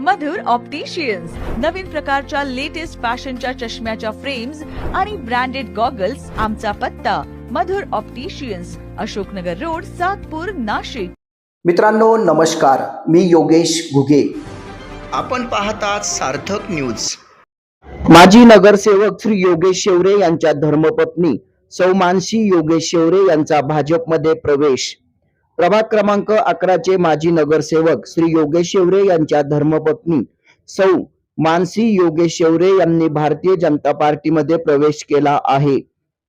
मधुर opticians नवीन प्रकारच्या latest फॅशनच्या चष्म्याच्या फ्रेम्स आणि ब्रँडेड गॉगल्स आमचा पत्ता. Madhur opticians Ashoknagar road Satpur Nashik. मित्रांनो नमस्कार. मी योगेश घुगे. आपण पाहतात सार्थक न्यूज माजी नगरसेवक श्री योगेश शेवरे यांच्या धर्मपत्नी सौ मानसी योगेश शेवरे यांचा भाजपमध्ये प्रवेश. प्रभाग क्रमांक अकराचे माजी नगरसेवक श्री योगेश शेवरे यांच्या धर्मपत्नी सौ मानसी योगेश शेवरे यांनी भारतीय जनता पार्टीमध्ये प्रवेश केला आहे.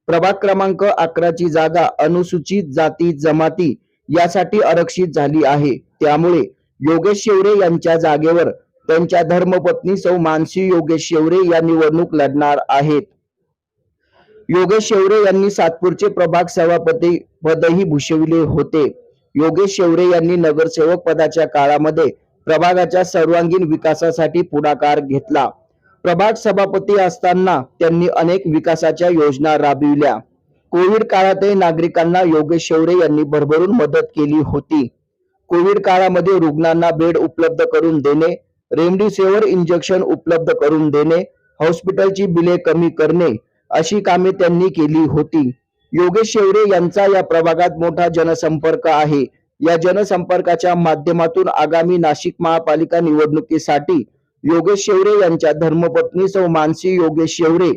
प्रभाग क्रमांक अकराची जागा अनुसूचित जाती जमाती यासाठी आरक्षित झाली आहे. त्यामुळे योगेश शेवरे यांच्या जागेवर त्यांच्या धर्मपत्नी सौ मानसी योगेश शेवरे या निवडणूक लढणार आहेत. योगेश शेवरे यांनी सातपूरचे प्रभाग सभापती पदही भूषविले होते. योगेश शेवरे यांनी नगरसेवक पदाच्या काळामध्ये प्रभागाच्या सर्वांगीण विकासासाठी पुढाकार घेतला. प्रभाग सभापती असताना त्यांनी अनेक विकासाच्या योजना राबविल्या. कोविड काळातही नागरिकांना योगेश शेवरे यांनी भरभरून मदत केली होती. कोविड काळामध्ये रुग्णांना बेड उपलब्ध करून देणे रेमडेसिवीर इंजेक्शन उपलब्ध करून देणे हॉस्पिटलची बिले कमी करणे अशी कामे त्यांनी केली होती. योगेश शेवरे यांचा या प्रभागात मोठा जनसंपर्क आहे. या जनसंपर्काच्या माध्यमातून आगामी नाशिक महापालिका निवडणुकीसाठी योगेश शेवरे यांच्या धर्मपत्नी सौ मानसी योगेश शेवरे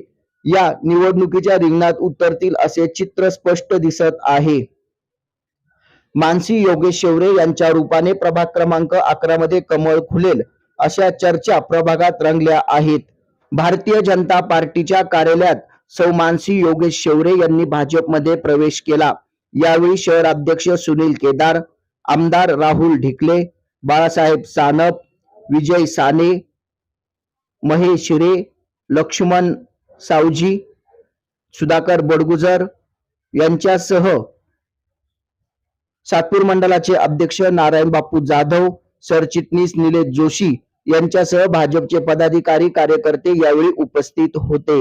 या निवडणुकीच्या रिंगणात उतरतील असे चित्र स्पष्ट दिसत आहे. मानसी योगेश शेवरे यांच्या रूपाने प्रभाग क्रमांक अकरा मध्ये कमळ खुलेल अशा चर्चा प्रभागात रंगल्या आहेत. भारतीय जनता पार्टीच्या कार्यालयात सौ मानसी योगेश शेवरे यांनी भाजपमध्ये प्रवेश केला. यावेळी शहर अध्यक्ष सुनील केदार आमदार राहुल ढिकले बाळासाहेब सानप विजय साने महेश रे लक्ष्मण सावजी सुधाकर बडगुजर यांच्यासह सातपूर मंडळाचे अध्यक्ष नारायण बापू जाधव सरचिटणीस निलेश जोशी यांच्यासह भाजपचे पदाधिकारी कार्यकर्ते यावेळी उपस्थित होते.